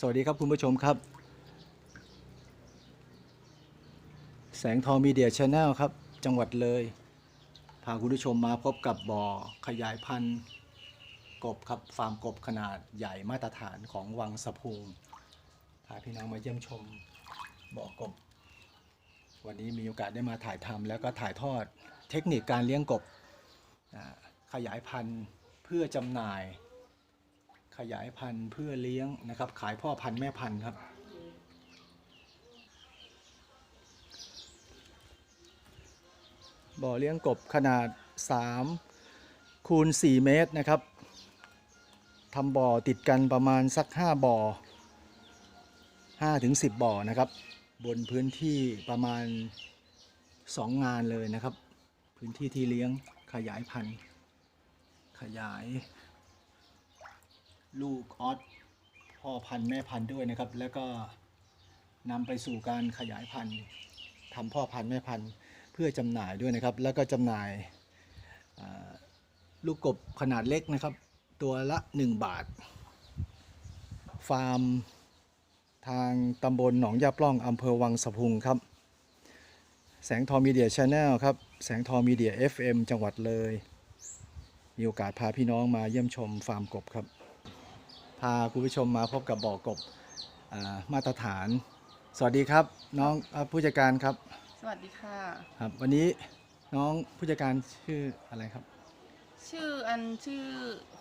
สวัสดีครับคุณผู้ชมครับ แสงทองมีเดียชาแนลครับ จังหวัดเลย พาคุณผู้ชมมาพบกับบ่อขยายพันธุ์กบครับฟาร์มกบขนาดใหญ่มาตรฐานของวังสะพุงพาพี่น้องมาเยี่ยมชมบ่อกบ วันนี้มีโอกาสได้มาถ่ายทำแล้วก็ถ่ายทอดเทคนิคการเลี้ยงกบขยายพันธุ์เพื่อจำหน่าย ขยายพันธุ์เพื่อเลี้ยงนะครับ ขายพ่อพันธุ์แม่พันธุ์ครับ บ่อเลี้ยงกบขนาด 3 คูณ 4 เมตรนะครับทำบ่อติดกันประมาณสัก 5 บ่อ5ถึง10 บ่อนะครับ บนพื้นที่ประมาณ 2 งานเลยนะครับ พื้นที่ที่เลี้ยงขยายพันธุ์ขยาย ลูกออสพ่อพันธุ์แม่พันธุ์ด้วยนะครับ แล้วก็นำไปสู่การขยายพันธุ์ทำพ่อพันธุ์แม่พันธุ์เพื่อจำหน่ายด้วยนะครับ แล้วก็จำหน่ายลูกกบขนาดเล็กนะครับ ตัวละ 1 บาท ฟาร์มทางตำบลหนองยาปล้องอำเภอวังสะพุงครับ แสงทอมีเดียชาแนลครับ แสงทอมีเดีย FM จังหวัดเลย มีโอกาสพาพี่น้องมาเยี่ยมชมฟาร์มกบครับ พาคุณผู้ชมมาพบกับบ่อกบอ่ามาตรฐาน สวัสดีครับ น้องเอ่อผู้จัดการครับ สวัสดีค่ะ ครับ วันนี้น้องผู้จัดการชื่ออะไรครับ ชื่ออันชื่อ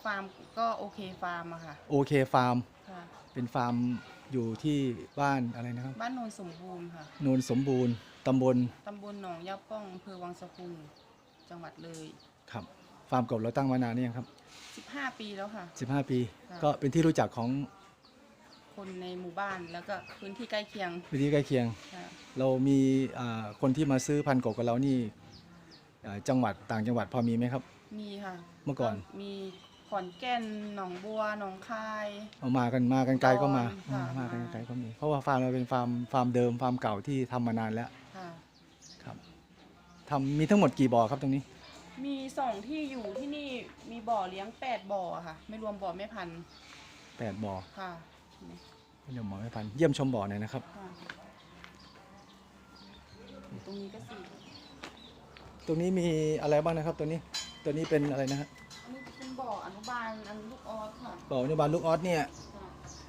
ฟาร์มก็โอเคฟาร์มอะค่ะโอเคฟาร์มค่ะเป็นฟาร์มอยู่ที่บ้านอะไรนะครับ บ้านโนนสมบูรณ์ค่ะโนนสมบูรณ์ตำบลตำบลหนองยาป้องอำเภอวังสะพุงจังหวัดเลยครับ ฟาร์มกบเราตั้งมานานนี่ยังครับ 15 ปีแล้วค่ะ 15 ปี ค่ะ ก็เป็นที่รู้จักของคนในหมู่บ้านแล้วก็พื้นที่ใกล้เคียงพื้นที่ใกล้เคียง ค่ะเรามีอ่าคนที่มาซื้อพันธุ์กบกับเรานี่อ่าจังหวัดต่างจังหวัดพอมีไหมครับ มีค่ะเมื่อก่อน มีขอนแก่นหนองบัวหนองคาย เอามากันมากันไกลก็มาค่ะ มากันมาไกลก็มีเพราะว่าฟาร์มเราเป็นฟาร์มฟาร์มเดิมฟาร์มเก่าที่ทำมานานแล้วค่ะ ครับทำมีทั้งหมดกี่บ่อครับตรงนี้ มีสองที่อยู่ที่นี่มีบ่อเลี้ยง8บ่อค่ะ ไม่รวมบ่อแม่พันธุ์8บ่อค่ะเดี๋ยวหมอไม่พันเยี่ยมชมบ่อหน่อยนะครับ ค่ะตรงนี้ก็สี่ตรงนี้มีอะไรบ้างนะครับ ตัวนี้ตัวนี้เป็นอะไรนะฮะอันนี้เป็นบ่ออนุบาลอันลูกออสค่ะบ่ออนุบาลลูกออสเนี่ยค่ะ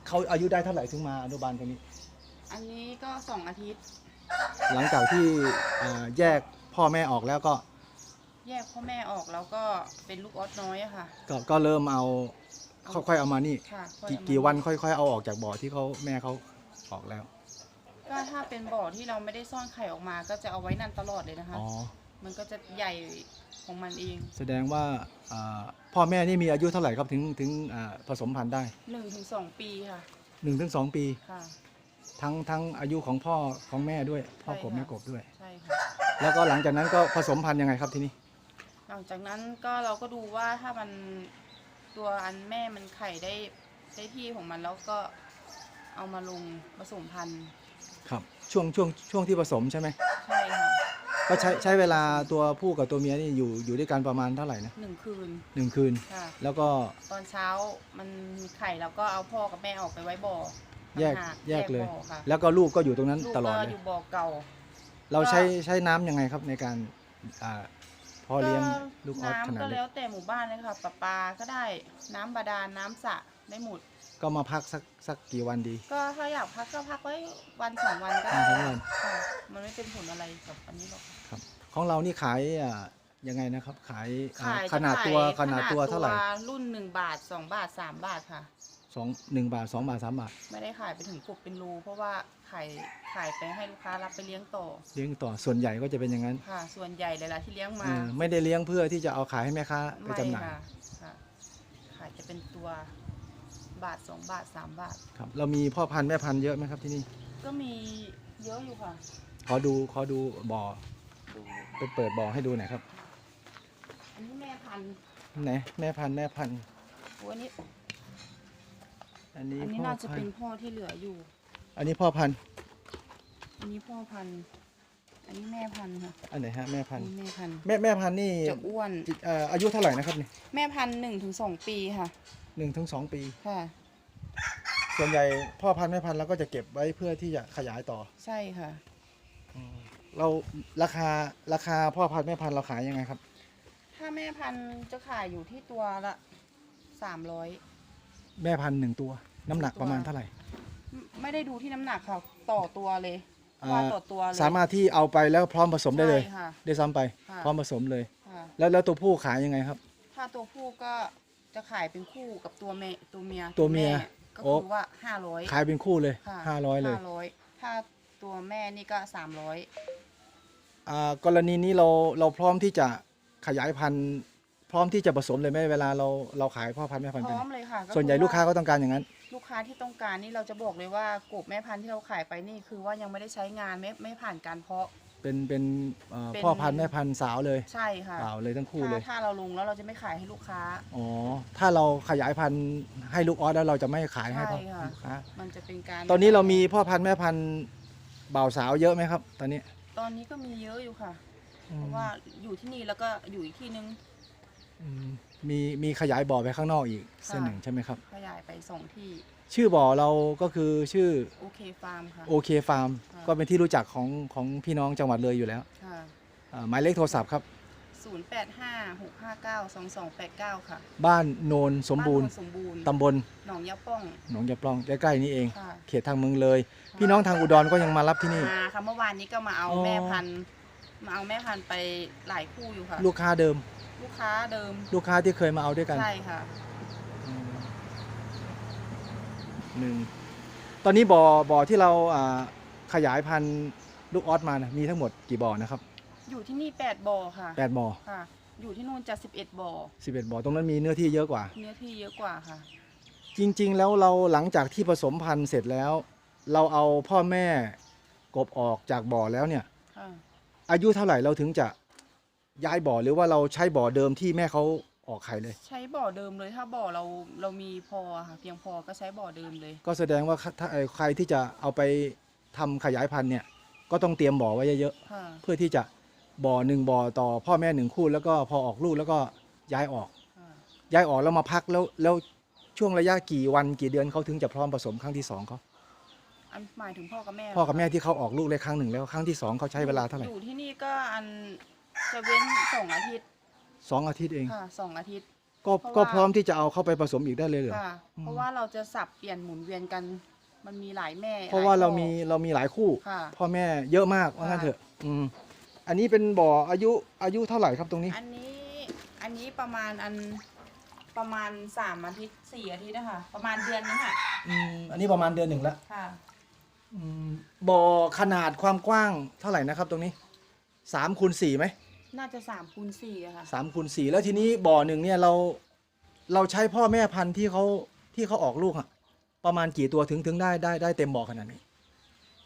เขาอายุได้เท่าไหร่ถึงมาอนุบาลตรงนี้ อันนี้ก็สองอาทิตย์หลังจากที่อ่าแยกพ่อแม่ออกแล้วก็ แยกพ่อแม่ออกแล้วก็เป็นลูกออสน้อยอะค่ะ ก็ก็เริ่มเอาค่อยๆเอามานี่ ค่ะกี่ค่อยเอามากี่วันค่อย ๆ เอาออกจากบ่อที่เขาแม่เขาออกแล้วก็ถ้าเป็นบ่อที่เราไม่ได้ซ่อนไข่ออกมา ก็จะเอาไว้นั่นตลอดเลยนะคะ อ๋อมันก็จะใหญ่ของมันเองแสดงว่าอ่าพ่อแม่นี่มีอายุเท่าไหร่ครับถึงถึงอ่าผสมพันธุ์ได้หนึ่งถึงสองปีค่ะ1นถึงสปี ค่ะ ทั้งทั้งอายุของพ่อของแม่ด้วย พ่อกบใช่ค่ะ แม่กบด้วย ใช่ค่ะแล้วก็หลังจากนั้นก็ผสมพันธุ์ยังไงครับทีนี้ หลังจากนั้นก็เราก็ดูว่าถ้ามันตัวอันแม่มันไข่ได้ได้ที่ของมันแล้วก็เอามาลงผสมพันธุ์ครับช่วงช่วงช่วงที่ผสมใช่ไหมใช่ค่ะก็ใช้ใช้เวลาตัวผู้กับตัวเมียนี่อยู่อยู่ด้วยกันประมาณเท่าไหร่นะหนึ่งคืนหนึ่งคืน ค่ะ แล้วก็ตอนเช้ามันมีไข่แล้วก็เอาพ่อกับแม่ออกไปไว้บ่อแยกต่างหาแยกเลย บ่อค่ะแล้วก็ลูกก็อยู่ตรงนั้นลูกตลอดก็เลอย ยู่บ่อเก่า เราใช้ใช้น้ำยังไงครับในการอ่า พ่อเลี้ยงลูกออสขน้ำนาก็ดเล็แล้กวแต่หมู่บ้านเลยค่ะปลาปลาก็ได้น้ำบาดาลน้ำสระได้หมด ก็มาพักสักสักกี่วันดี ก็ถ้าอยากพักก็พักไว้วันสองวันก็อ่าได้สองวัน ค่ะมันไม่เป็นผลอะไรกับอันนี้หรอกค่ะครับ ของเรานี่ขายอ่ายังไงนะครับ ขายอ่าขายขนาดตัวจะขนาดตัวเท่าไหร่ รุ่นหนึ่งบาทสองบาทสามบาทค่ะ สองหนึ่งบาทสองบาทสามบาทไม่ได้ขายไปถึงกบเป็นรูเพราะว่าขายขายไปให้ลูกค้ารับไปเลี้ยงต่อเลี้ยงต่อส่วนใหญ่ก็จะเป็นอย่างนั้นค่ะ ส่วนใหญ่เลยล่ะที่เลี้ยงเอมาอไม่ได้เลี้ยงเพื่อที่จะเอาขายให้แม่ค้าไปไม่จำหน่ายค่ะค่ะ ขายจะเป็นตัวบาทสองบาทสามบาท ครับเรามีพ่อพันธุ์แม่พันธุ์เยอะไหมครับที่นี่ ก็มีเยอะอยู่ค่ะ ขอดูขอดูบ่อดูไปเปิดบ่อให้ดูหน่อยครับอันนี้แม่พันธุ์ไหนแม่พันธุ์แม่พันธุ์โอ้อันนี้ อันนี้อันนี้พ่อน่าจะพันเป็นธุ์พ่อที่เหลืออยู่ อันนี้พ่อพันธุ์อันนี้พ่อพันธุ์อันนี้แม่พันธุ์ค่ะอันไหนฮะแม่อัพันนธุ์นี้แม่พันธุ์แม่แม่พันธุ์นี่จะอ้วน เอ่ออายุเท่าไหร่นะครับนี่แม่พันธุ์หนึ่งถึงสองปีค่ะ หนึ่งถึงสองปี ค่ะ ส่วนใหญ่พ่อพันธุ์แม่พันธุ์เราก็จะเก็บไว้เพื่อที่จะขยายต่อ ใช่ค่ะอเราราคาราคาพ่อพันธุ์แม่พันธุ์เราขายยังไงครับ ถ้าแม่พันธุ์จะขายอยู่ที่ตัวละสามร้อยแม่พันธุ์หนึ่งตัว น้ำหนักประมาณเท่าไหร่ไม่ได้ดูที่น้ำหนักค่ะ ต่อตัวเลยอ่าว่าต่อตัวเลย สามารถที่เอาไปแล้วพร้อมผสมได้เลย ใช่ค่ะได้ซ้ำไป ค่ะ พร้อมผสมเลย ค่ะ แล้วแล้วตัวผู้ขายยังไงครับ ถ้าตัวผู้ก็จะขายเป็นคู่กับตัวเมตัวเมียตัวเมียแก็โอ้ คือว่าห้าร้อยขายเป็นคู่เลยค่ะห้าร้อยเลยห้าร้อยถ้าตัวแม่นี่ก็สามร้อยอ่ากรณีนี้เราเราพร้อมที่จะขยายพันธุ์ พร้อมที่จะผสมเลยไหมเวลาเราเราขายพ่อพันธุ์แม่พันธุ์พไปร้อมเลยค่ะส่วนใหญ่คือลูกค้าก็ต้องการอย่างนั้น ลูกค้าที่ต้องการนี่เราจะบอกเลยว่ากบแม่พันธุ์ที่เราขายไปนี่คือว่ายังไม่ได้ใช้งานไม่ไม่ผ่านการเพาะ เป็นเป็นเอ่อเป็น พ่อพันธุ์แม่พันธุ์สาวเลยใช่ค่ะสาวเลยทั้งคู่ถ้าเลยถ้าเราลงแล้วเราจะไม่ขายให้ลูกค้า อ๋อ ถ้าเราขยายพันธุ์ให้ลูกออสแล้วเราจะไม่ขายให้พ่อใช่ค่ะ ลูกค้ามันจะเป็นการตอนนี้เรามีพ่อพันธุ์แม่พันธุ์บ่าวสาวเยอะไหมครับ ตอนนี้ตอนนี้ก็มีเยอะอยู่ค่ะ อืมเพราะว่าอยู่ที่นี่แล้วก็อยู่อีกที่นึง อืมมีมีขยายบ่อไปข้างนอกอีกเส้นค่ะหนึ่งใช่ไหมครับ ขยายไปสองที่ชื่อบ่อเราก็คือชื่อโอเคฟาร์มค่ะ โอเคฟาร์มค่ะ ก็เป็นที่รู้จักของของพี่น้องจังหวัดเลยอยู่แล้วค่ะอ่าหมายเลขโทรศัพท์ครับ ศูนย์แปดห้าหกห้าเก้าสองสองแปดเก้าค่ะบ้านโนนสมบูรณ์านโนนสมบูรณ์ตำบลหนองยาป้องหนองยาปล่องใกล้ๆนี่เอง ค่ะเขตทางเมืองเลย พี่น้องทางอุดรก็ยังมารับที่นี่ มาค่ะเมื่อวานนี้ก็มาเอาอ๋อ แม่พันธุ์มาเอาแม่พันธุ์ไปหลายคู่อยู่ค่ะ ลูกค้าเดิม ลูกค้าเดิมลูกค้าที่เคยมาเอาด้วยกันใช่ค่ะอืมหนึ่งตอนนี้บ่อบ่อที่เราอ่าขยายพันธุ์ลูกออสมานะมีทั้งหมดกี่บ่อนะครับอยู่ที่นี่แปดบ่อค่ะแปดบ่อค่ะ อยู่ที่นู่นจะสิบเอ็ดบ่อสิบเอ็ดบ่อตรงนั้นมีเนื้อที่เยอะกว่า เนื้อที่เยอะกว่าค่ะ จริง ๆ แล้วเราหลังจากที่ผสมพันธุ์เสร็จแล้ว เราเอาพ่อแม่กบออกจากบ่อแล้วเนี่ย ค่ะอายุเท่าไหร่เราถึงจะ ย้ายบ่อหรือว่าเราใช้บ่อเดิมที่แม่เขาออกไข่เลย ใช้บ่อเดิมเลยถ้าบ่อเราเรามีพอค่ะเพียงพอก็ใช้บ่อเดิมเลย ก็แสดงว่าถ้าเอ่อใครที่จะเอาไปทำขยายพันธุ์เนี่ยก็ต้องเตรียมบ่อไว้เยอะค่ะ ๆเพื่อที่จะบ่อหนึ่งบ่อต่อพ่อแม่หนึ่งคู่ แล้วก็พอออกลูกแล้วก็ย้ายออก ค่ะย้ายออกแล้วมาพักแล้วแล้วช่วงระยะกี่วันกี่เดือนเขาถึงจะพร้อมผสมครั้งที่สองเขาอันหมายถึงพ่อกับแม่พ่อกับแม่ที่เขาออกลูกเลยครั้งหนึ่งแล้วครั้งที่สองเขาใช้เวลาเท่าไหร่ อยู่ที่นี่ก็อัน จะเว้นสองอาทิตย์สองอาทิตย์เอง ค่ะสองอาทิตย์ ก็เพราะว่า ก็พร้อมที่จะเอาเข้าไปผสมอีกได้เลยเหรอ ค่ะอืมเพราะว่าเราจะสับเปลี่ยนหมุนเวียนกัน มันมีหลายแม่เพราะว่าหลยเราพ่อมีเรามีหลายคู่ ค่ะพ่อแม่เยอะมากว่างั้นค่ะ เถอะอืมอันนี้เป็นบ่ออายุอายุเท่าไหร่ครับตรงนี้ อันนี้อันนี้ประมาณอันประมาณสามอาทิตย์สี่อาทิตย์นะคะประมาณเดือนนึงค่ะอืมอันนี้ประมาณเดือนหนึ่งละค่ะ อืมบ่อขนาดความกว้างเท่าไหร่นะครับตรงนี้สามคูณสี่ไหม น่าจะสามคูณสี่อะค่ะ สามคูณสี่แล้วทีนี้บ่อหนึ่งเนี่ยเราเราใช้พ่อแม่พันธุ์ที่เขาที่เขาออกลูกอะประมาณกี่ตัวถึงถึงได้ได้ได้เต็มบ่อขนาดนี้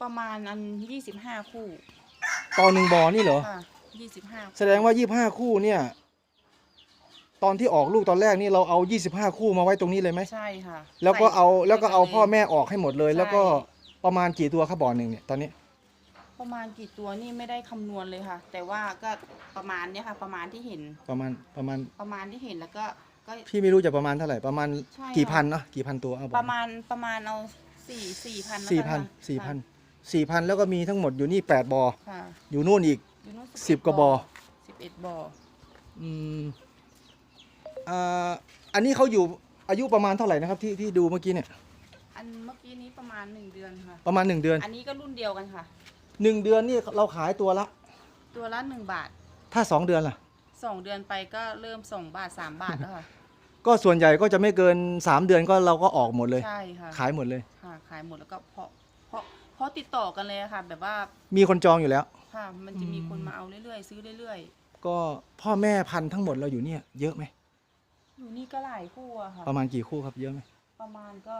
ประมาณอันยี่สิบห้าคู่ต่อหนึ่งบ่อนี่เหรอ ค่ะยี่สิบห้าแสดงว่ายี่ห้าคู่เนี่ย ตอนที่ออกลูกตอนแรกนี่เราเอา25คู่มาไว้ตรงนี้เลยไหมใช่ค่ะแล้วก็เอาใส่แล้วก็เอาใส่นลยพ่อแม่ออกให้หมดเลยใช่แล้วก็ประมาณกี่ตัวครับบ่อหนึ่งเนี่ยตอนนี้ ประมาณกี่ตัวนี่ไม่ได้คำนวณเลยค่ะ แต่ว่าก็ประมาณเนี้ยค่ะ ประมาณที่เห็น ประมาณประมาณประมาณที่เห็นแล้วก็ก็ พี่ไม่รู้จะประมาณเท่าไหร่ประมาณใช่กี่ค่ะพันเนาะกี่พันตัวเอาบอกประมาณประมาณเอาสี่สี่พันสี่พันสี่พันสี่พันแล้วก็มีทั้งหมดอยู่นี่แปดบ่อค่ะอยู่นู่นอีกอยู่นู่นสิบกว่าบ่อสิบเอ็ดบ่ออืมอ่าอันนี้เขาอยู่อายุประมาณเท่าไหร่นะครับที่ที่ดูเมื่อกี้เนี่ยอันเมื่อกี้นี้ประมาณหนึ่งเดือนค่ะ ประมาณหนึ่งเดือน อันนี้ก็รุ่นเดียวกันค่ะ หนึ่งเดือนนี่เราขายตัวละ ตัวละหนึ่งบาทถ้าสองเดือนล่ะ สองเดือนไปก็เริ่มสองบาทสามบาทแล้วค่ะ ก็ส่วนใหญ่ก็จะไม่เกิน3เดือนก็เราก็ออกหมดเลย ใช่ค่ะขายหมดเลย ค่ะขายหมดแล้วก็เพาะเพาะเพาะติดต่อกันเลยอะค่ะ แบบว่ามีคนจองอยู่แล้ว ค่ะมันจะมีอืมคนมาเอาเรื่อยๆ ซื้อเรื่อยก็พ่อแม่พันธุ์ทั้งหมดเราอยู่เนี่ยเยอะไหมๆ อยู่นี่ก็หลายคู่อะค่ะ ประมาณกี่คู่ครับเยอะไหมประมาณก็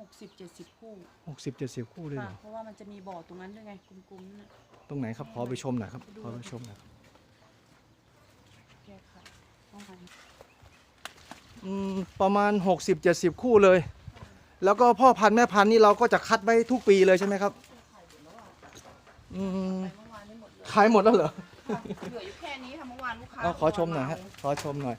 หกสิบเจ็ดสิบคู่หกสิบเจ็ดสิบคู่เลยเหค่ะรอเพราะว่ามันจะมีบ่อตรงนั้นด้วยไงกลมๆนั่นน่ะ ตรงไหนครับขอไปชมหน่อยครับขอไปชมหน่อยครับแก้ไขต้องการอืมประมาณ60 70คู่เลย แล้วก็พ่อพันธุ์แม่พันธุ์นี่เราก็จะคัดไว้ทุกปีเลยใช่ไหมครับอืมไปเมื่อวานไม่หมดเลยขายหมดแล้วเหรอค่ะเหลืออยู่แค่นี้ค่ะเมื่อวานลูกค้าเอาขอชมหน่อยฮะเาขอชมหน่อย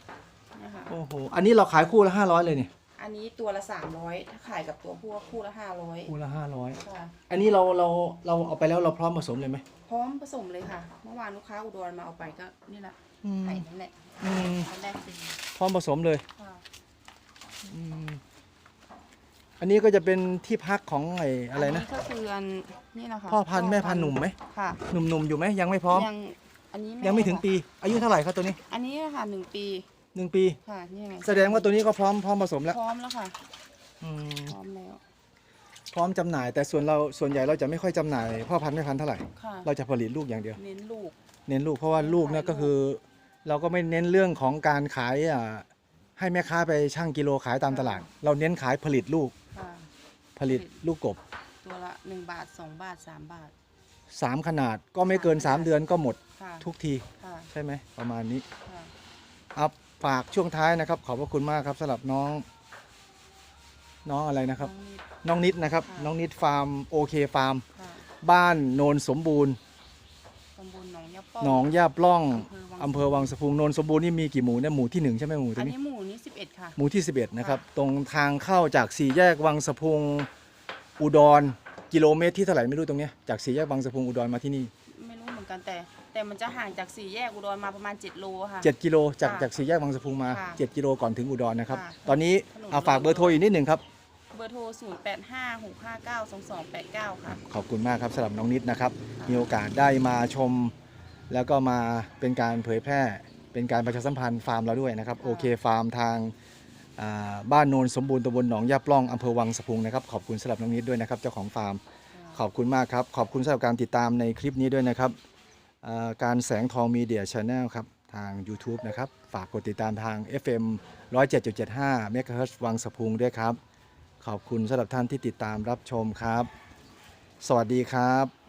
เนี่ยค่ะโอ้โหอันนี้เราขายคู่ละ500เลยเนี่ย อันนี้ตัวละสามร้อยถ้าขายกับตัวผู้ก็คู่ละห้าร้อยคู่ละห้าร้อยค่ะ อันนี้เราเราเราเอาไปแล้วเราพร้อมผสมเลยไหมพร้อมผสมเลยค่ะ เมื่อวานลูกค้าอุดรมาเอาไปก็นี่แหละอืม ไข่นั่นแหละอืม อันแรกเป็นพร้อมผสมเลยค่ะอืมอันนี้ก็จะเป็นที่พักของไอ้อะไรนะ ก็คืออันนี่นะคะพ่อพันธุ์แม่พันธุ์หนุ่มไหมค่ะหนุ่มๆอยู่ไหมยังไม่พร้อม ยังอันนี้ยังไม่ถึงค่ะปีอายุเท่าไหร่ครับตัวนี้ อันนี้ค่ะหนึ่งปี หนึ่งปี ค่ะนี่ไงแสดงว่าตัวนี้ก็พร้อมพร้อมผสมแล้วพร้อมแล้วค่ะ อืมพร้อมแล้ว พร้อมจำหน่าย แต่ส่วนเราส่วนใหญ่เราจะไม่ค่อยจำหน่ายพ่อพันธุ์แม่พันธุ์เท่าไหร่ ค่ะ เราจะผลิตลูกอย่างเดียว เน้นลูก เน้นลูกเพราะว่าลูกเนี่ยก็คือ เราก็ไม่เน้นเรื่องของการขายอ่าให้แม่ค้าไปชั่งกิโลขายตามตลาด เราเน้นขายผลิตลูกค่ะ ผลิตลูกกบตัวละหนึ่งบาทสองบาทสามบาท สามขนาดก็ไม่เกิน3เดือนก็หมดค่ะ ทุกทีค่ะ ใช่ไหมประมาณนี้ค่ะ เอา ฝากช่วงท้ายนะครับ ขอบพระคุณมากครับสำหรับน้อง น้องอะไรนะครับน้องนิดน้องนิดนะครับ ค่ะ น้องนิดฟาร์มโอเคฟาร์ม ค่ะบ้านโนนสมบูรณ์ตำบลหนองยะป้อง หนองย่าปล้องอำเภอวังอำเภอวังสะพุงโนนสมบูรณ์นี่มีกี่หมู่เนี่ยหมู่ที่หนึ่งใช่ไหมหมู่ตัอัวนนี้นี้หมู่นี้สิบเอ็ดค่ะ หมู่ที่ 11นะครับค่ะตรงทางเข้าจากสี่แยกวังสะพุงอุดรกิโลเมตรที่เท่าไหร่ไม่รู้ตรงเนี้ยจากสี่แยกวังสะพุงอุดรมาที่นี่ไม่รู้ เหมือนกันแต่ แต่มันจะห่างจากสี่แยกอุดรมาประมาณ 7 โลค่ะ 7 กิโลจากค่ะจากสี่แยกวังสะพุงมา ค่ะ7 กิโลก่อนถึงอุดรนะครับ ค่ะตอนนี้ถนน เอาฝากเบอร์โทรอีกนิดหนึ่งครับ เบอร์โทร 0 8 5 6 5 9 2 2 8 9 ค่ะ ขอบคุณมากครับสำหรับน้องนิดนะครับ มีโอกาสได้มาชม แล้วก็มาเป็นการเผยแพร่ เป็นการประชาสัมพันธ์ฟาร์มเราด้วยนะครับค่ะโอเคฟาร์มทางอ่าบ้านโนนสมบูรณ์ตำบลหนองยาปล้องอำเภอวังสะพุงนะครับ ขอบคุณสำหรับน้องนิดด้วยนะครับ เจ้าของฟาร์ม ขอบคุณมากครับ ขอบคุณสำหรับการติดตามในคลิปนี้ด้วยนะครับอ่า การแสงทองมีเดียชาแนลครับ ทาง YouTube นะครับ ฝากกดติดตามทาง FM 107.75 MHz วังสะพุงด้วยครับ ขอบคุณสำหรับท่านที่ติดตามรับชมครับ สวัสดีครับ